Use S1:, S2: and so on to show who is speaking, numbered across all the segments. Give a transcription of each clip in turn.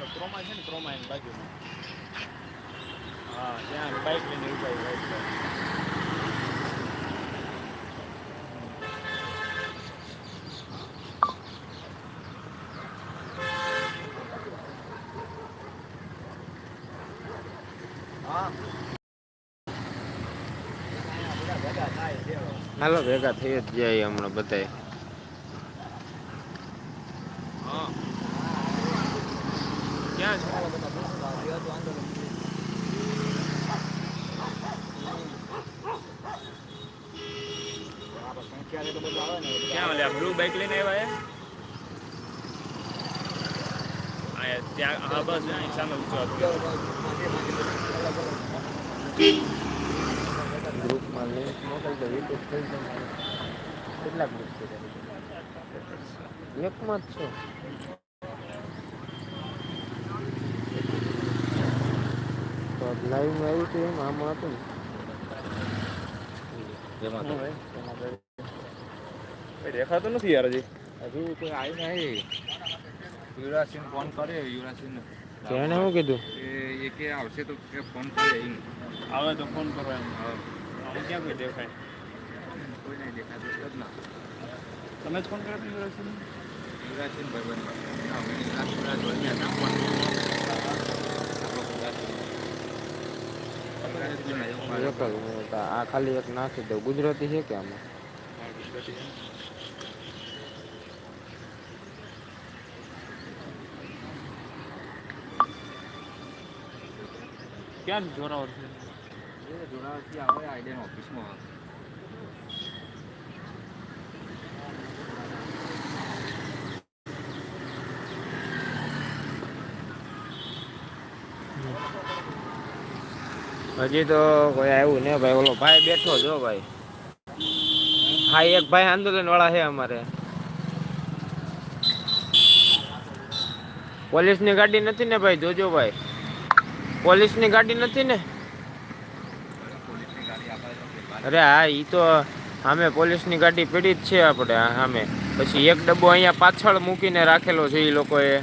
S1: ઓલો ક્રોમા છે ને ક્રોમા એની બાજુમાં હા ત્યાં બાઇક લઈને ઊભા છે right side. હા બધા ભેગા થાય છે હવે.
S2: હાલો ભેગા થઈ જ જાય હમણાં બધાય
S1: હા ક્યાં છે? ક્યાં ઓલે બ્લુ બાઇક લઈને આવ્યા એ ત્યાં, હા, બસ અહીં સામે ઊંચો
S2: ગ્રુપમાં લિંક મોકલજો યુટ્યુબ થઈ જાય કેટલા ગ્રુપ એકમાં જ છો. લાઈવમાં આવ્યું હતું એમ આમાં હતું ને.
S1: દેખાતું નથી યાર હજી?
S3: હજુ કોઈ આવી નહીં. યુવરાજસિંહ ફોન કર્યો યુવરાજસિંહ
S2: તો એને શું કીધું?
S3: એ એ કે આવશે તો કે ફોન કરે એમ.
S1: આવે તો ફોન કરો એમ. હવે ક્યાં કોઈ દેખાય?
S3: કોઈ નહીં દેખાતું જ ના.
S1: તમે જ ફોન કર્યો હતો યુવરાજસિંહને?
S3: યુવરાજસિંહ ભાઈ બંધ યુવરાજ ના ફોન આપણો યુવરાજસિંહ. યુવરાજસિંહના એવું મારે
S2: આ ખાલી એક નાખી દઉં ગુજરાતી છે? કે આમાં
S1: ક્યાં જોરાવર છે
S3: જોરાવર ત્યાં આવે આઈડિયા ઓફિસમાં
S2: હજી તો કોઈ આવ્યું ને ભાઈ, ઓલો ભાઈ બેઠો જો ભાઈ. હા, એક ભાઈ આંદોલન વાળા છે અમારે. પોલીસની ગાડી નથી ને ભાઈ, જોજો ભાઈ. પોલીસની ગાડી નથી ને? અરે હા, ઈ તો સામે પોલીસની ગાડી પીડી જ છે આપણે સામે. પછી એક ડબ્બો અહીંયા પાછળ મૂકીને રાખેલો છે એ લોકોએ.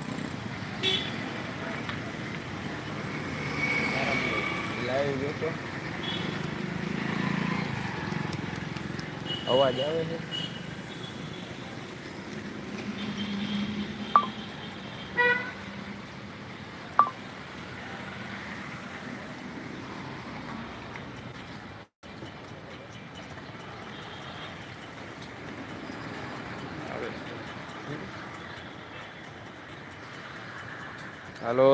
S2: અવાજ આવે છે?
S1: આવે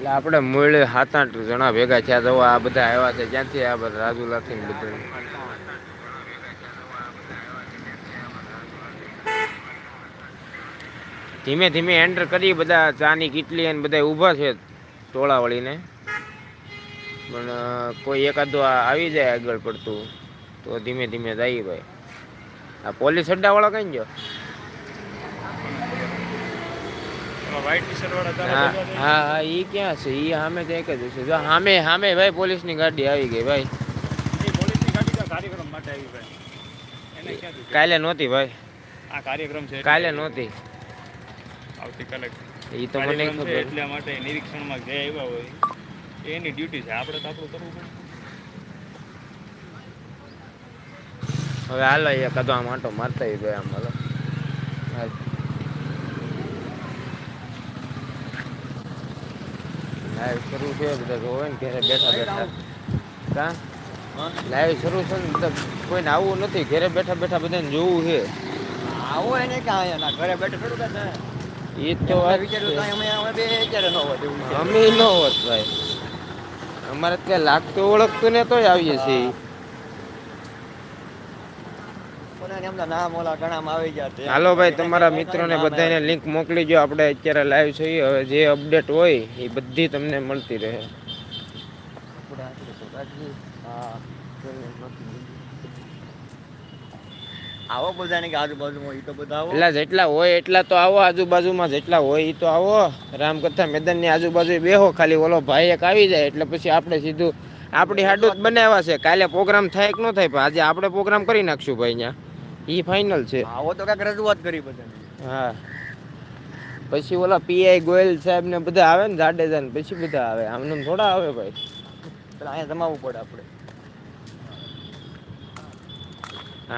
S2: એટલે આપણે મૂળ સાત આઠ જણા ભેગા થયા તો આ બધા આવ્યા છે. ક્યાંથી આ બધા રાજુલાથી ને બધું? ધીમે ધીમે એન્ટર કરી બધા ચાની કીટલી અને બધા ઊભા છે ટોળા વળીને પણ કોઈ એકાદો આવી જાય આગળ પડતું, તો ધીમે ધીમે જાય ભાઈ. આ પોલીસ અડ્ડાવાળા કઈ ગયો
S1: એમાં white t-shirt વાળા તારા
S2: હા? હા ઈ ક્યાં છે? એ સામે તો એક જ સામે સામે ભાઈ પોલીસની ગાડી આવી ગઈ ભાઈ.
S1: એ પોલીસની ગાડી તો કાર્યક્રમ માટે આવી ભાઈ. એને ક્યાં દીધું?
S2: કાલે નહોતી ભાઈ.
S1: આ કાર્યક્રમ છે
S2: કાલે નહોતી.
S1: આવતીકાલે
S2: એ તો મને ખબર.
S1: એટલા માટે નિરીક્ષણમાં જે આવ્યા હોય એની ડ્યુટી છે. આપણે તો આપણું કરવું પડે.
S2: હવે હાલો એ કદો આમ આંટો મારતા ભાઈ આમ હાલો હાલ. લાઈવ શરૂ છે બધા જોવે ને ઘરે બેઠા બેઠા. કા? લાઈવ શરૂ છે ને બધા કોઈને આવવું નથી ઘરે બેઠા બેઠા બધાને જોવું છે.
S4: આવો એને ક્યાં એના ઘરે બેઠા થોડું કાંઈ
S2: એ તો
S4: ન.
S2: અમે ન હોત ભાઈ. અમારે ત્યાં લાગતું ઓળખતું ને તોય આવીએ છીએ
S4: કોનાને એમના નામ ઓલા ઘણામાં આવી ગયા છે.
S2: હાલો ભાઈ તમારા મિત્રોને બધાને લિંક મોકલી જો આપણે અત્યારે લાઈવ છીએ. હવે જે અપડેટ હોય એ બધી તમને મળતી રહે.
S4: આવો બધાને કે આજુબાજુમાં એ તો બધા આવો.
S2: એટલા જેટલા હોય એટલા તો આવો. આજુબાજુમાં જેટલા હોય એ તો આવો. રામકથા મેદાનની આજુબાજુ બેહો. ખાલી ઓલો ભાઈ એક આવી જાય એટલે પછી આપણે સીધું આપણી હાડું જ બનાવ્યા છે. કાલે પ્રોગ્રામ થાય કે ન થાય પણ આજે આપણે પ્રોગ્રામ કરી નાખશું ભાઈ અહીંયા ઈ ફાઇનલ છે.
S4: આવો તો કાંઈક રજૂઆત કરી બધાને.
S2: હા. પછી ઓલા પીઆઈ ગોયલ સાહેબ ને બધા આવે ને જાડેજા ને પછી બધા આવે. આમને થોડા આવે ભાઈ.
S4: પેલા અહીંયા જમાવવું પડે આપણે.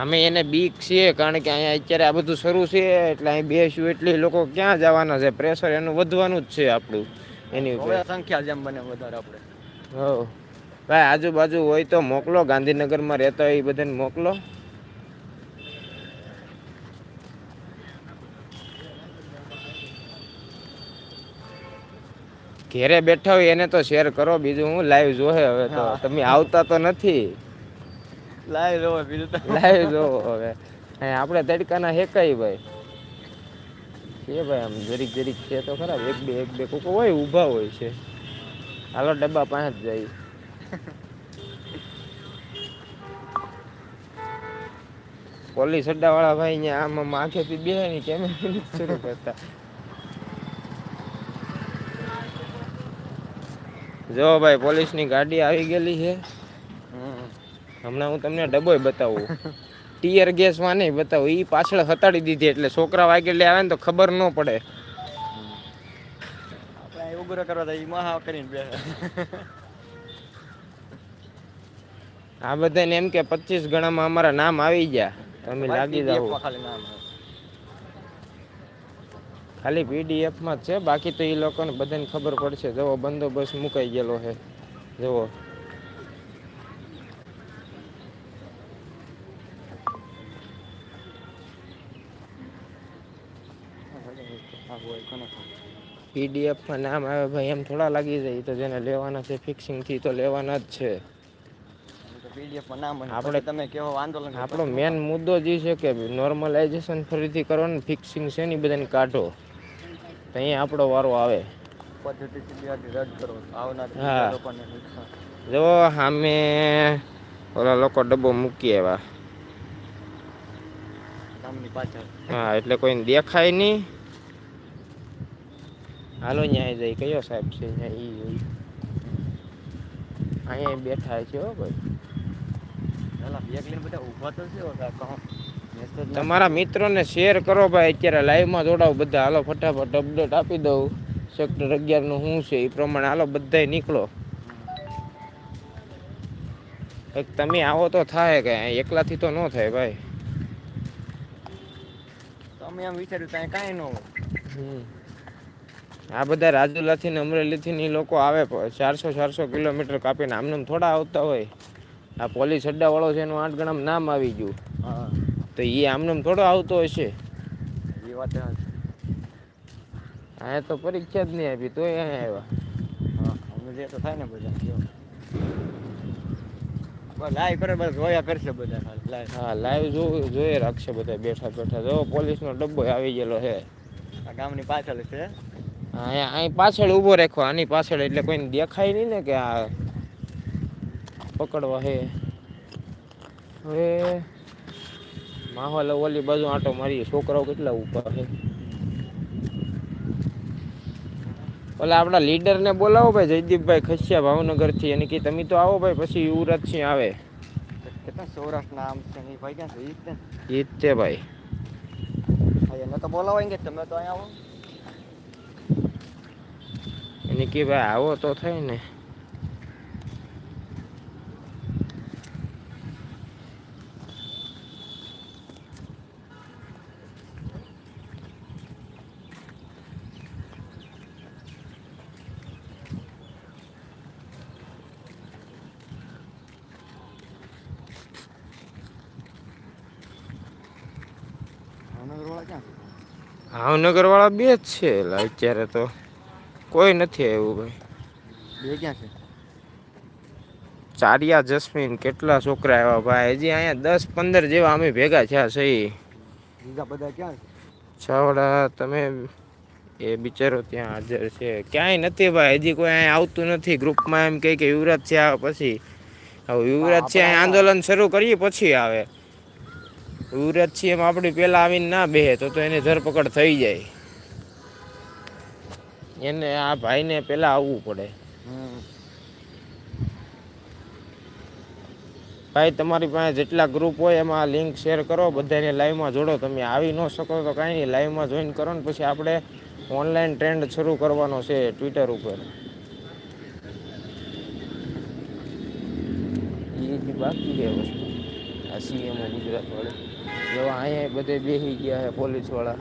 S2: અમે એને બીક છે કારણ કે અહીંયા અત્યારે આ બધું શરૂ છે એટલે અહીં બેસ્યું એટલે લોકો ક્યાં જવાના છે? પ્રેશર એનું વધવાનું જ છે આપણું. એની ઉપર.
S4: સંખ્યા જેમ બને વધારે આપણે.
S2: હો ભાઈ આજુબાજુ હોય તો મોકલો ગાંધીનગરમાં રહેતા હોય એ બધાને મોકલો. ઘેરે બેઠા હોય એને તો શેર કરો બીજું હું લાઈવ જોહે હવે તો. તમે આવતા તો નથી.
S4: લાઈવ જોવો બીજું તો.
S2: લાઈવ જોવો હવે. આપણે તડકાના હેકાઈ ભાઈ? છે ભાઈ આમ જરીક જરીક છે તો ખરા એક બે એક બે કોકો હોય ઊભા હોય છે. હાલો ડબ્બા પાંચ જાય પોલીસ અડ્ડા વાળા ભાઈ અહીંયા આમ આમ આંખેથી બે ની કેમ શરૂ કરતા. જો ભાઈ પોલીસની ગાડી આવી ગયેલી છે. હમણાં હું તમને ડબોય બતાવું. ટીયર ગેસમાં નહીં બતાવું. એ પાછળ હતાડી દીધી એટલે છોકરા વાગેલી આવે ને તો ખબર ન પડે.
S4: આપણે ઉગ્ર કરવા તો મહા કરીને બે
S2: આ બધાને એમ કે પચીસ ગણામાં અમારા નામ આવી ગયા. તમે લાગી જાઓ
S4: ખાલી નામ હે.
S2: ખાલી પીડીએફમાં જ છે બાકી તો એ લોકોને બધાને ખબર પડશે જવો બંદોબસ્ત મુકાઈ ગયેલો છે જુઓ
S4: હા, હોય, કોને ખબર?
S2: પીડીએફમાં નામ આવે ભાઈ એમ થોડા લાગી જાય તો જેને લેવાના છે ફિક્સિંગથી તો લેવાના જ છે આપણે-
S4: તમે કહો આંદોલન.
S2: આપણો મેન મુદ્દો જે છે કે નોર્મલાઇઝેશન ફરીથી કરવાનું ફિક્સિંગ છે ને બધાને કાઢો તો અહીંયા આપણો વારો આવે. જો સામે ઓલા લોકો ડબ્બો મૂકી આવ્યા. હા એટલે કોઈને દેખાય નહીં. હાલો ન્યાય જાય. કયો સાહેબ છે? અહીંયા બેઠા છે હો ભાઈ
S4: ઊભા તો છે
S2: તમારા મિત્રોને શેર કરો ભાઈ અત્યારે લાઈવમાં જોડાવ બધા. હાલો ફટાફટ અપડેટ આપી દઉં. સેક્ટર અગિયારનું શું છે એ પ્રમાણે. હાલો બધાય નીકળો. એક તમે આવો તો થાય કે એકલાથી તો ન થાય ભાઈ.
S4: તમે એમ વિચાર્યું ત્યાં કાંઈ ન હોય.
S2: આ બધા રાજુલાથી ને અમરેલીથી ને લોકો આવે ચારસો ચારસો કિલોમીટર કાપીને. આમને થોડા આવતા હોય. આ પોલીસ અડ્ડાવાળો છે એનું આઠ ગણામાં નામ આવી ગયું.
S4: હા.
S2: તો એ આમને આમ થોડો આવતો હશે.
S4: એ વાત હા
S2: અહીંયા તો પરીક્ષા જ નહીં આપી તોય અહીંયા આવ્યા.
S4: હા જે તો થાય ને બધા જો. બસ લાઈ કરે બસ જોયા કરશે બધા
S2: હા લાઈવ જોઈએ રાખશે બધા બેઠા બેઠા. જો પોલીસનો ડબ્બો આવી ગયેલો છે.
S4: આ ગામની પાછળ છે?
S2: અહીંયા અહીં પાછળ ઊભો રાખો આની પાછળ એટલે કોઈને દેખાય નહીં ને કે આ પકડવા હે. હવે માહોલ ઓલી બાજુ આંટો મારીએ. છોકરાઓ કેટલા ઉપર છે? ઓલા આપણા લીડરને બોલાવો ભાઈ જયદીપભાઈ ખસ્યા ભાવનગરથી. એને કે તમે તો આવો ભાઈ પછી યુવરાજસિંહ આવે.
S4: કેટલા સૌરાષ્ટ્રના આમ છે ને એ ભાઈ ક્યાં છે? ઈ જ
S2: તે ભાઈ.
S4: એને તો બોલાવાય કે તમે તો અહીંયા આવો.
S2: એને કે ભાઈ આવો તો થાય ને
S4: ભાવનગરવાળા ક્યાં છે
S2: ભાવનગર વાળા બે જ છે અત્યારે તો કોઈ નથી આવ્યું ભાઈ.
S4: બે ક્યાં છે?
S2: ચારિયા જસ્મીન કેટલા છોકરા આવ્યા ભાઈ? હજી અહીંયા દસ પંદર જેવા અમે ભેગા થયા છે
S4: બીજા બધા ક્યાં
S2: છાવડા તમે એ બિચારો ત્યાં હાજર છે. ક્યાંય નથી ભાઈ હજી કોઈ અહીંયા આવતું નથી ગ્રુપમાં એમ કહે કે યુવરાજ છે આવે પછી. હવે યુવરાજ છે આંદોલન શરૂ કરીએ પછી આવે. યુવરાજ છીએ એમ આપણી પહેલા આવીને ના બેહે તો તો એની ધરપકડ થઈ જાય. એને આ ભાઈને પહેલા આવવું પડે. ભાઈ તમારી પાસે જેટલા ગ્રુપ હોય એમાં લિંક શેર કરો બધાને લાઈવમાં જોડો. તમે આવી ન શકો તો કાંઈ નહીં લાઈવમાં જોઈન કરો ને પછી આપણે ઓનલાઈન ટ્રેન્ડ શરૂ કરવાનો છે ટ્વિટર ઉપર. બાકી બે વસ્તુ. આ સીએમઓ ગુજરાત વાળા. એવા અહીંયા બધે બેસી ગયા છે પોલીસવાળા